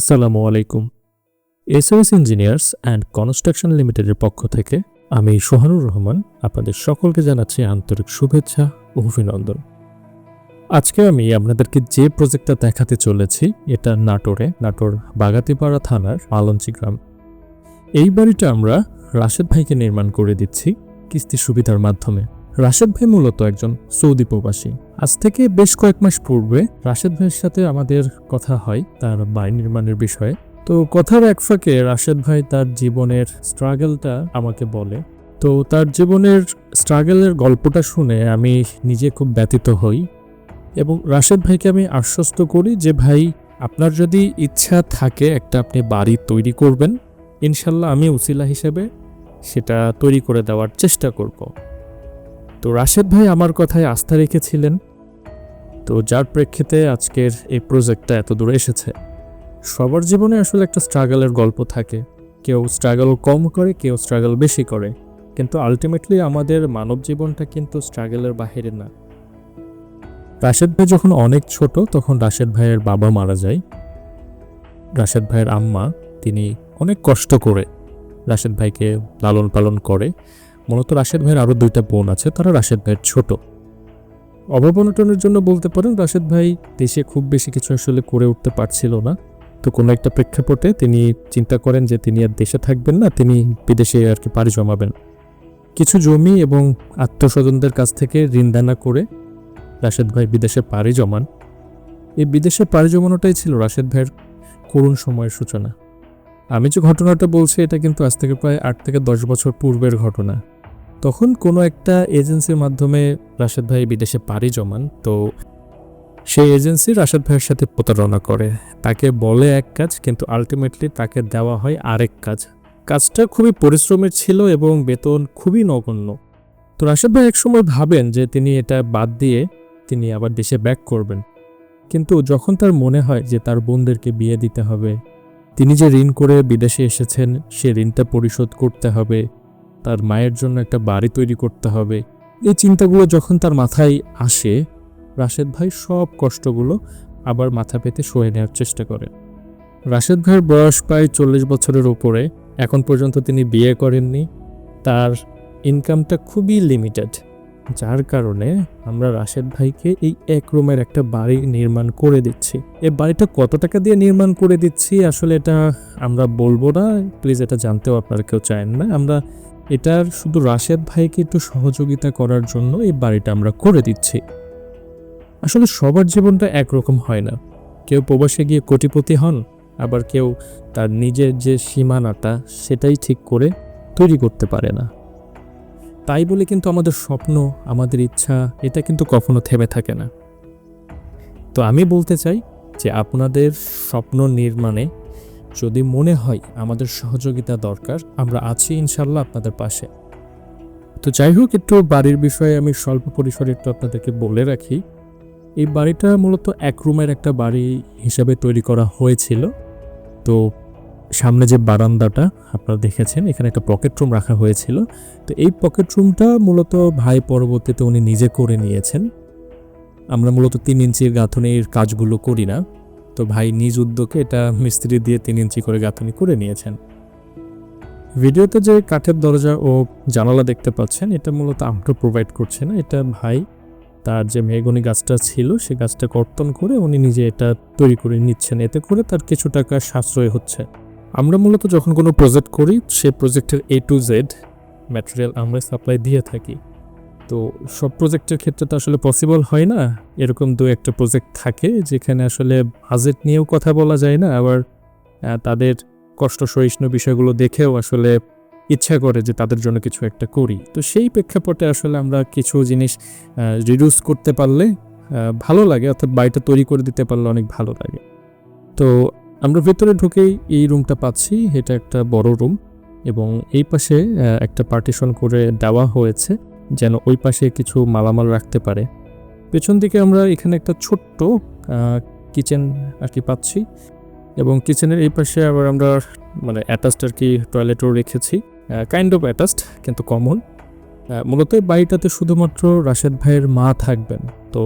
আসসালামু আলাইকুম। SS engineers and construction লিমিটেডের পক্ষ থেকে আমি সোহানুর রহমান আপনাদের সকলকে জানাচ্ছি আন্তরিক শুভেচ্ছা ও অভিনন্দন। আজকে আমি আপনাদেরকে যে প্রজেক্টটা দেখাতে চলেছি, এটা নাটোরে, নাটোর বাগাতিপাড়া থানার আলঞ্চি গ্রাম। এই বাড়িটা আমরা রাশেদ ভাইকে নির্মাণ করে দিচ্ছি কিস্তি সুবিধার মাধ্যমে। রাশেদ ভাই মূলত একজন সৌদি প্রবাসী। আজ থেকে বেশ কয়েক মাস পূর্বে রাশেদ ভাইয়ের সাথে আমাদের কথা হয় তার বাড়ি নির্মাণের বিষয়ে। তো কথার এক ফাঁকে রাশেদ ভাই তার জীবনের স্ট্রাগলটা আমাকে বলে। তো তার জীবনের স্ট্রাগলের গল্পটা শুনে আমি নিজে খুব ব্যতীত হই এবং রাশেদ ভাইকে আমি আশ্বস্ত করি যে, ভাই, আপনার যদি ইচ্ছা থাকে একটা আপনি বাড়ি তৈরি করবেন, ইনশাল্লাহ আমি উসিলা হিসেবে সেটা তৈরি করে দেওয়ার চেষ্টা করব। তো রাশেদ ভাই আমার কথায় আস্থা রেখেছিলেন। তো যার প্রেক্ষিতে আজকের এই প্রজেক্টটা এত দূরে এসেছে। সবার জীবনে আসলে একটা স্ট্রাগলের গল্প থাকে। কেউ স্ট্রাগল কম করে, কেউ স্ট্রাগল বেশি করে। কিন্তু আলটিমেটলি আমাদের মানব জীবনটা কিন্তু স্ট্রাগলের বাহিরে না। রাশেদ ভাই যখন অনেক ছোট, তখন রাশেদ ভাইয়ের বাবা মারা যায়। রাশেদ ভাইয়ের আম্মা, তিনি অনেক কষ্ট করে রাশেদ ভাইকে লালন পালন করে। মূলত রাশেদ ভাইয়ের আরও দুইটা বোন আছে, তারা রাশেদ ভাইয়ের ছোট। অভাবনটনের জন্য বলতে পারেন, রাশেদ ভাই দেশে খুব বেশি কিছু আসলে করে উঠতে পারছিল না। তো কোনো একটা প্রেক্ষাপটে তিনি চিন্তা করেন যে তিনি আর দেশে থাকবেন না, তিনি বিদেশে আর কি পাড়ি জমাবেন। কিছু জমি এবং আত্মস্বজনদের কাছ থেকে ঋণদানা করে রাশেদ ভাই বিদেশে পাড়ি জমান। এই বিদেশে পাড়ি জমানোটাই ছিল রাশেদ ভাইয়ের করুণ সময়ের সূচনা। আমি যে ঘটনাটা বলছি, এটা কিন্তু আজ থেকে প্রায় আট থেকে দশ বছর পূর্বের ঘটনা। তখন কোনো একটা এজেন্সির মাধ্যমে রাশেদ ভাই বিদেশে পাড়ি জমান, তো সেই এজেন্সি রাশেদ ভাইয়ের সাথে প্রতারণা করে। তাকে বলে এক কাজ, কিন্তু আলটিমেটলি তাকে দেওয়া হয় আরেক কাজ। কাজটা খুবই পরিশ্রমের ছিল এবং বেতন খুবই নগণ্য। তো রাশেদ ভাই একসময় ভাবেন যে তিনি এটা বাদ দিয়ে তিনি আবার দেশে ব্যাক করবেন। কিন্তু যখন তার মনে হয় যে তার বোনদেরকে বিয়ে দিতে হবে, তিনি যে ঋণ করে বিদেশে এসেছেন, সে ঋণটা পরিশোধ করতে হবে তার মায়ের জন্য একটা বাড়ি তৈরি করতে হবে। এই চিন্তাগুলো যখন তার মাথায় আসে, রাশেদ ভাই সব কষ্টগুলো আবার মাথা পেতে সয়ে নেওয়ার চেষ্টা করেন। রাশেদ ভাইয়ের বয়স প্রায় চল্লিশ বছরের উপরে, এখন পর্যন্ত তিনি বিয়ে করেননি। তার ইনকামটা খুবই লিমিটেড যার কারণে আমরা রাশেদ ভাইকে এই এক রুমের একটা বাড়ি নির্মাণ করে দিচ্ছি। এ বাড়িটা কত টাকা দিয়ে নির্মাণ করে দিচ্ছি আসলে এটা আমরা বলব না। প্লিজ এটা জানতেও আপনারা কেউ চান না। আমরা এটার শুধু রাশেদ ভাইকে একটু সহযোগিতা করার জন্য এই বাড়িটা আমরা করে দিচ্ছি। আসলে সবার জীবনটা একরকম হয় না। কেউ প্রবাসে গিয়ে কোটিপতি হন, আবার কেউ তার নিজের যে সীমানাটা সেটাই ঠিক করে তৈরি করতে পারে না। তাই বলে কিন্তু আমাদের স্বপ্ন, আমাদের ইচ্ছা, এটা কিন্তু কখনো থেমে থাকে না। তো আমি বলতে চাই যে আপনাদের স্বপ্ন নির্মাণে যদি মনে হয় আমাদের সহযোগিতা দরকার, আমরা আছি ইনশাল্লাহ আপনাদের পাশে। তো যাই হোক, একটু বাড়ির বিষয়ে আমি স্বল্প পরিসরে একটু আপনাদেরকে বলে রাখি। এই বাড়িটা মূলত এক রুমের একটা বাড়ি হিসাবে তৈরি করা হয়েছিল। তো সামনে যে বারান্দাটা আপনারা দেখেছেন, এখানে একটা পকেট রুম রাখা হয়েছিল। তো এই পকেট রুমটা মূলত ভাই পরবর্তীতে উনি নিজে করে নিয়েছেন। আমরা মূলত তিন ইঞ্চির গাঁথনির কাজগুলো করি না। তো ভাই নিজ উদ্যোগে এটা মিস্ত্রি দিয়ে তিন ইঞ্চি করে গাঁথনি করে নিয়েছেন। ভিডিওতে যে কাঠের দরজা ও জানালা দেখতে পাচ্ছেন, এটা মূলত আমরা প্রোভাইড করছে না, এটা ভাই তার যে মেহগনি গাছটা ছিল, সে গাছটা কর্তন করে উনি নিজে এটা তৈরি করে নিচ্ছেন। এতে করে তার কিছু টাকা সাশ্রয় হচ্ছে। আমরা মূলত যখন কোনো প্রজেক্ট করি, সে প্রজেক্টের এ টু জেড ম্যাটেরিয়াল আমরা সাপ্লাই দিয়ে থাকি। তো সব প্রজেক্টের ক্ষেত্রে তো আসলে পসিবল হয় না। এরকম দু একটা প্রজেক্ট থাকে যেখানে আসলে বাজেট নিয়েও কথা বলা যায় না, আবার তাদের কষ্ট সহিষ্ণু বিষয়গুলো দেখেও আসলে ইচ্ছা করে যে তাদের জন্য কিছু একটা করি। তো সেই প্রেক্ষাপটে আসলে আমরা কিছু জিনিস রিডিউস করতে পারলে ভালো লাগে, অর্থাৎ বাড়িটা তৈরি করে দিতে পারলে অনেক ভালো লাগে। তো আমরা ভেতরে ঢুকেই এই রুমটা পাচ্ছি, এটা একটা বড় রুম এবং এই পাশে একটা পার্টিশন করে দেওয়া হয়েছে। যেন ওই পাশে কিছু মালামাল রাখতে পারে। পেছন দিকে আমরা এখানে একটা ছোট্ট কিচেন আর কি পাচ্ছি এবং কিচেনের এই পাশে আবার আমরা মানে অ্যাটাচড আর কি টয়লেটও রেখেছি। কাইন্ড অফ অ্যাটাচড কিন্তু কমন মূলত বাড়িটাতে শুধুমাত্র রাশেদ ভাইয়ের মা থাকবেন। তো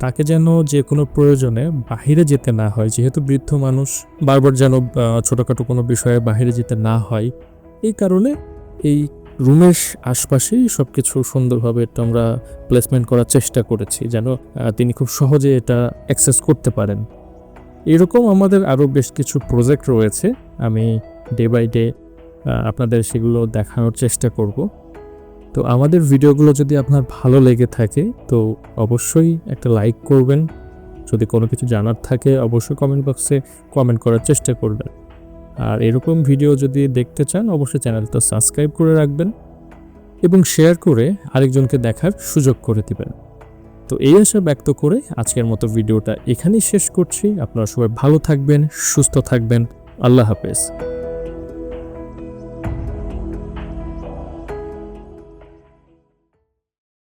তাকে যেন যে কোনো প্রয়োজনে বাহিরে যেতে না হয়, যেহেতু বৃদ্ধ মানুষ, বারবার যেন ছোটোখাটো কোনো বিষয়ে বাহিরে যেতে না হয়, এই কারণে এই রুমের আশপাশেই সব কিছু সুন্দরভাবে একটু আমরা প্লেসমেন্ট করার চেষ্টা করেছি, যেন তিনি খুব সহজে এটা অ্যাক্সেস করতে পারেন। এরকম আমাদের আরও বেশ কিছু প্রজেক্ট রয়েছে, আমি ডে বাই ডে আপনাদের সেগুলো দেখানোর চেষ্টা করব। তো আমাদের ভিডিওগুলো যদি আপনার ভালো লেগে থাকে, তো অবশ্যই একটা লাইক করবেন। যদি কোনো কিছু জানার থাকে, অবশ্যই কমেন্ট বক্সে কমেন্ট করার চেষ্টা করবেন। আর এরকম ভিডিও যদি দেখতে চান, অবশ্যই চ্যানেলটা সাবস্ক্রাইব করে রাখবেন এবং শেয়ার করে আরেকজনকে দেখার সুযোগ করে দিবেন। তো এই আশা ব্যক্ত করে আজকের মতো ভিডিওটা এখানেই শেষ করছি। আপনারা সবাই ভালো থাকবেন, সুস্থ থাকবেন। আল্লাহ হাফেজ।